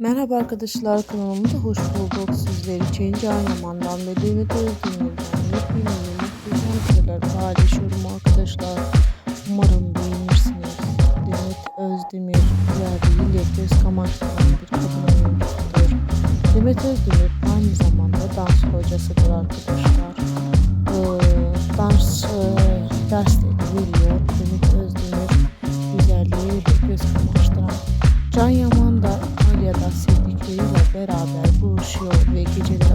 Merhaba arkadaşlar kanalımıza hoş bulduk. Sizler için Can Yaman'dan ve Demet Özdemir'den yepyeni muhteşem kareler paylaşıyorum arkadaşlar. Umarım beğenirsiniz. Demet Özdemir diğer değil göz kamaştıran bir kadın oyuncusudur. Demet Özdemir aynı zamanda dans hocasıdır arkadaşlar. Ee, dans e, dersleri veriyor. Demet Özdemir güzelliği ve göz kamaştıran Can Yaman beraber buluşuyor ve geceleri